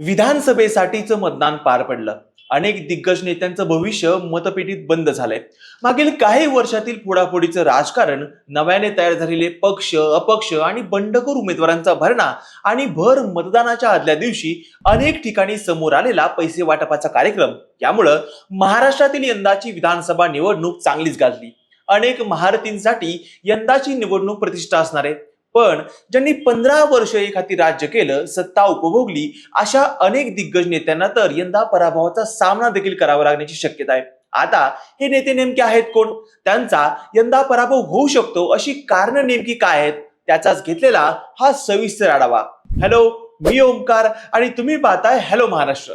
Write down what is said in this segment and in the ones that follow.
विधानसभेसाठीचं मतदान पार पडलं. अनेक दिग्गज नेत्यांचं भविष्य मतपेटीत बंद झालंय. मागील काही वर्षातील फोडाफोडीचं राजकारण नव्याने तयार झालेले पक्ष अपक्ष आणि बंडखोर उमेदवारांचा भरणा आणि भर मतदानाच्या आदल्या दिवशी अनेक ठिकाणी समोर आलेला पैसे वाटपाचा कार्यक्रम यामुळं महाराष्ट्रातील यंदाची विधानसभा निवडणूक चांगलीच गाजली. अनेक महारथींसाठी यंदाची निवडणूक प्रतिष्ठा असणार आहे. पण ज्यांनी पंधरा वर्ष एखादी राज्य केलं सत्ता उपभोगली अशा अनेक दिग्गज नेत्यांना तर यंदा पराभवाचा सामना देखील करावा लागण्याची शक्यता आहे. आता हे नेते नेमके आहेत कोण? त्यांचा यंदा पराभव होऊ शकतो अशी कारण नेमकी काय आहेत? त्याचाच घेतलेला हा सविस्तर आढावा. हॅलो मी ओंकार आणि तुम्ही पाहताय हॅलो महाराष्ट्र.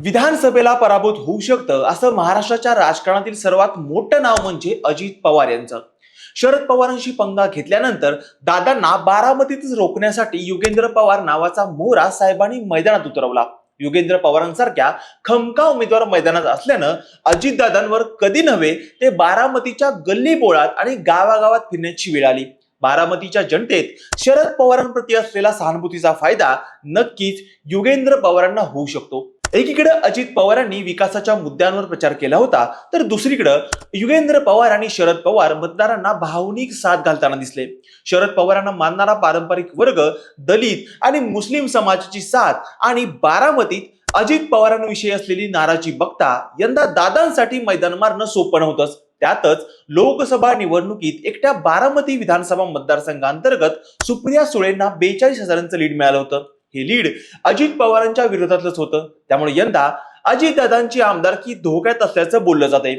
विधानसभेला पराभूत होऊ शकतं असं महाराष्ट्राच्या राजकारणातील सर्वात मोठं नाव म्हणजे अजित पवार यांचं. शरद पवारांशी पंगा घेतल्यानंतर दादांना बारामतीतच रोखण्यासाठी युगेंद्र पवार नावाचा मोहरा साहेबांनी मैदानात उतरवला. युगेंद्र पवारांसारख्या खमका उमेदवार मैदानात असल्यानं अजितदादांवर कधी नव्हे ते बारामतीच्या गल्ली बोळात आणि गावागावात फिरण्याची वेळ आली. बारामतीच्या जनतेत शरद पवारांप्रती असलेला सहानुभूतीचा फायदा नक्कीच युगेंद्र पवारांना होऊ शकतो. एकीकडे अजित पवारांनी विकासाच्या मुद्द्यांवर प्रचार केला होता तर दुसरीकडे युगेंद्र पवार आणि शरद पवार मतदारांना भावनिक साथ घालताना दिसले. शरद पवारांना मानणारा पारंपरिक वर्ग दलित आणि मुस्लिम समाजाची साथ आणि बारामतीत अजित पवारांविषयी असलेली नाराजी बघता यंदा दादांसाठी मैदान मारणं सोपं नव्हतंच. त्यातच लोकसभा निवडणुकीत एकट्या बारामती विधानसभा मतदारसंघांतर्गत सुप्रिया सुळेंना बेचाळीस हजारांचं लीड मिळालं होतं. हे लीड अजित पवारांच्या विरोधातलंच होतं. त्यामुळे यंदा अजितदादांची आमदारकी धोक्यात असल्याचं बोललं जाते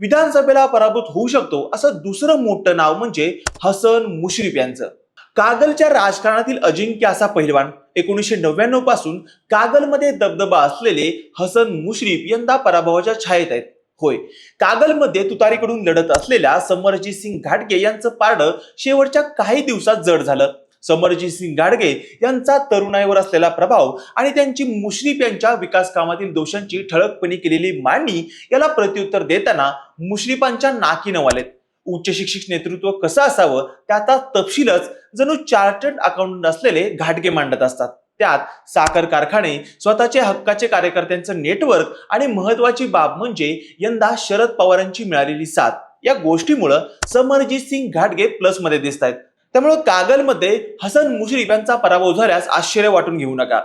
विधानसभेला पराभूत होऊ शकतो असं दुसरं मोठं नाव म्हणजे हसन मुश्रीफ यांचं. कागलच्या राजकारणातील अजिंक्य असा पहिलवान. एकोणीसशे नव्याण्णवपासून कागलमध्ये दबदबा असलेले हसन मुश्रीफ यंदा पराभवाच्या छायेत आहेत. होय कागलमध्ये तुतारीकडून लढत असलेल्या समरजित सिंग घाटगे यांचं पारडं शेवटच्या काही दिवसात जड झालं. समरजित सिंग गाडगे यांचा तरुणाईवर असलेला प्रभाव आणि त्यांची मुश्रीफ यांच्या विकास कामातील दोषांची ठळकपणे केलेली मांडणी याला प्रत्युत्तर देताना मुश्रीफांच्या नाकी नवालेत. उच्च शिक्षित नेतृत्व कसं असावं त्याचा तपशीलच जणू चार्टर्ड अकाउंटंट असलेले घाटगे मांडत असतात. त्यात साखर कारखाने स्वतःचे हक्काचे कार्यकर्त्यांचं नेटवर्क आणि महत्वाची बाब म्हणजे यंदा शरद पवारांची मिळालेली साथ. या गोष्टीमुळं समरजित सिंग घाटगे प्लसमध्ये दिसत आहेत त्यामुळे कागलमध्ये हसन मुश्रीफ यांचा पराभव झाल्यास आश्चर्य वाटून घेऊ नका.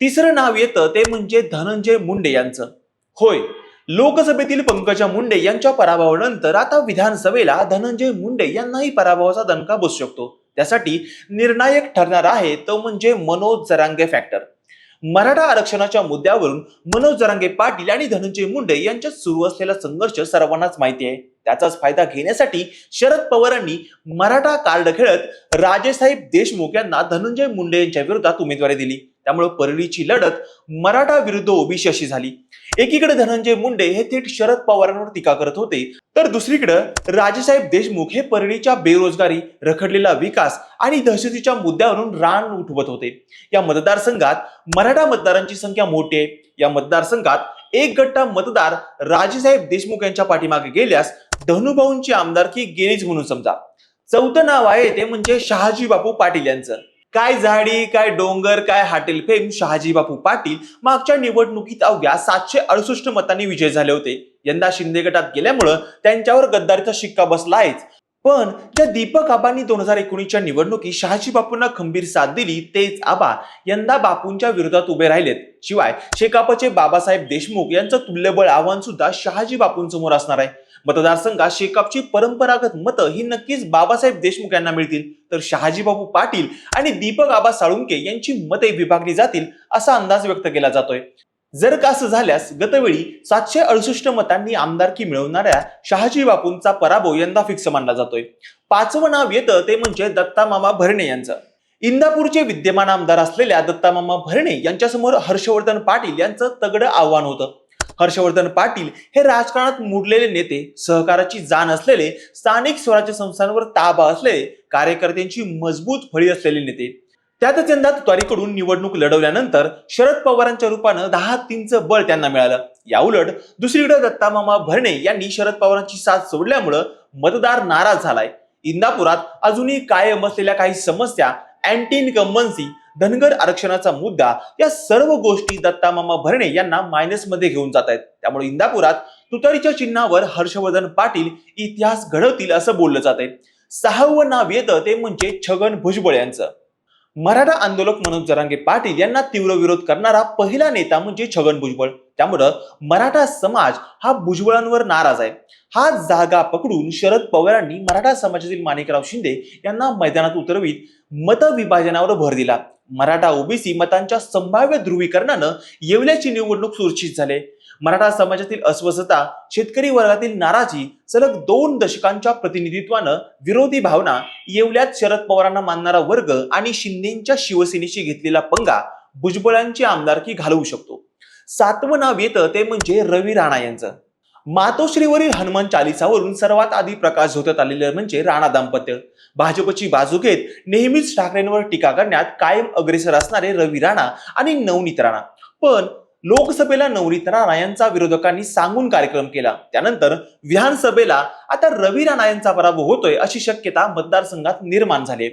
तिसरं नाव येतं ते म्हणजे धनंजय मुंडे यांचं. होय लोकसभेतील पंकजा मुंडे यांच्या पराभवानंतर आता विधानसभेला धनंजय मुंडे यांनाही पराभवाचा दणका बसू शकतो. त्यासाठी निर्णायक ठरणार आहे तो म्हणजे मनोज जरांगे फॅक्टर मराठा आरक्षणाच्या मुद्द्यावरून मनोज जरांगे पाटील आणि धनंजय मुंडे यांच्यात सुरू असलेला संघर्ष सर्वांनाच माहिती आहे. त्याचाच फायदा घेण्यासाठी शरद पवारांनी मराठा कार्ड खेळत राजेसाहेब देशमुख यांना धनंजय मुंडे यांच्या विरोधात उमेदवारी दिली. त्यामुळे परळीची लढत मराठा विरुद्ध ओबीसी अशी झाली. एकीकडे धनंजय मुंडे हे थेट शरद पवारांवर टीका करत होते तर दुसरीकडे राजेसाहेब देशमुख हे परळीच्या बेरोजगारी रखडलेला विकास आणि दहशतीच्या मुद्द्यावरून रान उठवत होते. या मतदारसंघात मराठा मतदारांची संख्या मोठी आहे. या मतदारसंघात एक गट्टा मतदार राजेसाहेब देशमुख यांच्या पाठीमागे गेल्यास धनुभाऊंची आमदारकी गेलीच म्हणून समजा. चौथं नाव आहे ते म्हणजे शहाजी बापू पाटील यांचं. काय झाडी काय डोंगर काय हॉटेल फेम शहाजी बापू पाटील मागच्या निवडणुकीत अवघ्या सातशे अडुसष्ट मतांनी विजय झाले होते. यंदा शिंदे गटात गेल्यामुळं त्यांच्यावर गद्दारीचा शिक्का बसला आहेच पण ज्या दीपक आबांनी दोन हजार एकोणीसच्या निवडणुकीत शहाजी बापूंना खंबीर साथ दिली तेच आबा यंदा बापूंच्या विरोधात उभे राहिलेत. शिवाय शेकापचे बाबासाहेब देशमुख यांचं तुल्यबळ आव्हान सुद्धा शहाजी बापूंसमोर असणार आहे. मतदारसंघात शेकापची परंपरागत मतं ही नक्कीच बाबासाहेब देशमुख यांना मिळतील. तर शहाजीबाबू पाटील आणि दीपक आबा साळुंके यांची मते विभागली जातील असा अंदाज व्यक्त केला जातोय. जर का असं झाल्यास गतवेळी सातशे अडुसष्ट मतांनी आमदारकी मिळवणाऱ्या शहाजी बापूंचा पराभव यंदा फिक्स मानला जातोय. पाचवं नाव येतं ते म्हणजे दत्तामामा भरणे यांचं. इंदापूरचे विद्यमान आमदार असलेल्या दत्ता मामा भरणे यांच्यासमोर हर्षवर्धन पाटील यांचं तगडं आव्हान होतं. हर्षवर्धन पाटील हे राजकारणात मुडलेले नेते सहकाराची जाण असलेले स्थानिक स्वराज्य संस्थांवर ताबा असलेले कार्यकर्त्यांची मजबूत फळी असलेले नेते. त्यातच यंदा तुतारीकडून निवडणूक लढवल्यानंतर शरद पवारांच्या रूपानं दहा तीनचं बळ त्यांना मिळालं. याउलट दुसरीकडे दत्तामामा भरणे यांनी शरद पवारांची साथ सोडल्यामुळं मतदार नाराज झालाय. इंदापुरात अजूनही कायम असलेल्या काही समस्या अँटी इन्कम्बन्सी धनगर आरक्षणाचा मुद्दा या सर्व गोष्टी दत्तामामा भरणे यांना मायनसमध्ये घेऊन जात आहेत. त्यामुळे इंदापुरात तुतारीच्या चिन्हावर हर्षवर्धन पाटील इतिहास घडवतील असं बोललं जात आहे सहावं नाव येतं ते म्हणजे छगन भुजबळ यांचं. मराठा आंदोलक मनोज जरांगे पाटील यांना तीव्र विरोध करणारा पहिला नेता म्हणजे छगन भुजबळ. त्यामुळं मराठा समाज हा भुजबळांवर नाराज आहे. हा जागा पकडून शरद पवारांनी मराठा समाजातील माणिकराव शिंदे यांना मैदानात उतरवीत मतविभाजनावर भर दिला. मराठा ओबीसी मतांच्या संभाव्य ध्रुवीकरणानं येवल्याची निवडणूक सुरक्षित झाले. मराठा समाजातील अस्वस्थता शेतकरी वर्गातील नाराजी सलग दोन दशकांच्या प्रतिनिधित्वानं विरोधी भावना येवल्यात शरद पवारांना मानणारा वर्ग आणि शिंदेच्या शिवसेनेशी घेतलेला पंगा भुजबळांची आमदारकी घालवू शकतो. सातवं नाव येतं ते म्हणजे रवी राणा यांचं. मातोश्रीवरील हनुमान चालिसावरून सर्वात आधी प्रकाश झोतत आलेले म्हणजे राणा दाम्पत्य. भाजपची बाजू घेत नेहमीच ठाकरेंवर टीका करण्यात कायम अग्रेसर असणारे रवी राणा आणि नवनीत राणा. पण लोकसभेला नवनीत राणा यांचा विरोधकांनी सांगून कार्यक्रम केला. त्यानंतर विधानसभेला आता रवी राणा यांचा पराभव होतोय अशी शक्यता मतदारसंघात निर्माण झाली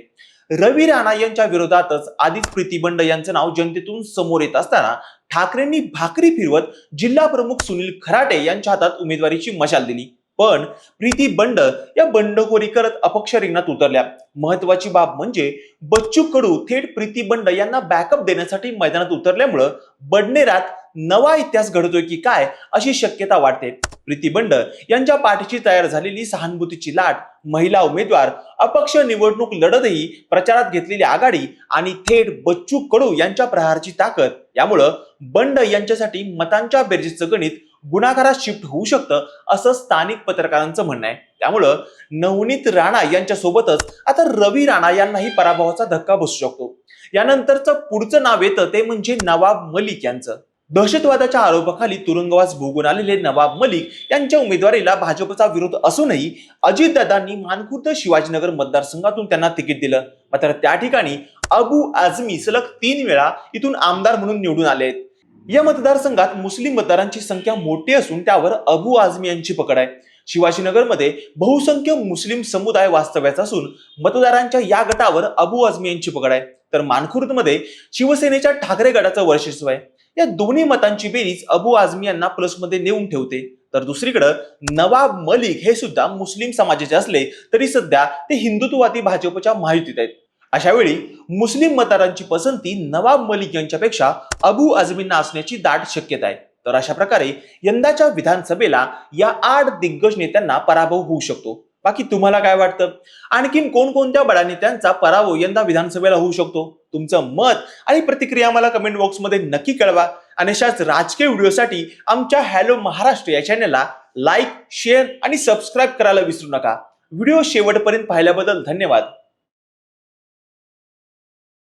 रवी राणा यांच्या विरोधातच आधीच प्रीतीबंड यांचं नाव जनतेतून समोर येत असताना ठाकरेंनी भाकरी फिरवत जिल्हा प्रमुख सुनील खराटे यांच्या हातात उमेदवारीची मशाल दिली. पण प्रीती बंड या बंडखोरी करत अपक्ष रिंगणात उतरल्या. महत्वाची बाब म्हणजे बच्चू कडू थेट प्रीती बंड यांना बॅकअप देण्यासाठी मैदानात उतरल्यामुळं बडनेरात नवा इतिहास घडतोय की काय अशी शक्यता वाटते प्रीती बंड यांच्या पाठीची तयार झालेली सहानुभूतीची लाट महिला उमेदवार अपक्ष निवडणूक लढतही प्रचारात घेतलेली आघाडी आणि थेट बच्चू कडू यांच्या प्रहारची ताकद यामुळं बंड यांच्यासाठी मतांच्या बेरजेचं गणित गुणाकारात शिफ्ट होऊ शकतं असं स्थानिक पत्रकारांचं म्हणणं आहे. त्यामुळं नवनीत राणा यांच्या सोबतच आता रवी राणा यांनाही पराभवाचा धक्का बसू शकतो. यानंतरचं पुढचं नाव येतं ते म्हणजे नवाब मलिक यांचं. दहशतवादाच्या आरोपाखाली तुरुंगवास भोगून आलेले नवाब मलिक यांच्या उमेदवारीला भाजपचा विरोध असूनही अजितदादांनी मानखुर्द शिवाजीनगर मतदारसंघातून त्यांना तिकीट दिलं. मात्र त्या ठिकाणी अबू आझमी सलग तीन वेळा इथून आमदार म्हणून निवडून आले आहेत. या मतदारसंघात मुस्लिम मतदारांची संख्या मोठी असून त्यावर अबू आझमी यांची पकड आहे. शिवाजीनगरमध्ये बहुसंख्य मुस्लिम समुदाय वास्तव्याचा असून मतदारांच्या या गटावर अबू आझमी यांची पकड आहे. तर मानखुर्दमध्ये शिवसेनेच्या ठाकरे गटाचं वर्चस्व आहे. या दोन्ही मतांची बेरीज अबू आझमी यांना प्लसमध्ये नेऊन ठेवते. तर दुसरीकडं नवाब मलिक हे सुद्धा मुस्लिम समाजाचे असले तरी सध्या ते हिंदुत्ववादी भाजपच्या माहितीत आहेत. अशा वेळी मुस्लिम मतदारांची पसंती नवाब मलिक यांच्यापेक्षा अबू आझमींना असण्याची दाट शक्यता आहे. तर अशा प्रकारे यंदाच्या विधानसभेला या आठ दिग्गज नेत्यांना पराभव होऊ शकतो. बाकी तुम्हाला काय वाटतं? आणखीन कोणकोणत्या बडा नेत्यांचा पराभव यंदा विधानसभेला होऊ शकतो? तुमचं मत आणि प्रतिक्रिया मला कमेंट बॉक्समध्ये नक्की कळवा. आणि अशाच राजकीय व्हिडिओसाठी आमच्या हॅलो महाराष्ट्र या चॅनलला लाईक शेअर आणि सबस्क्राईब करायला विसरू नका. व्हिडिओ शेवटपर्यंत पाहिल्याबद्दल धन्यवाद.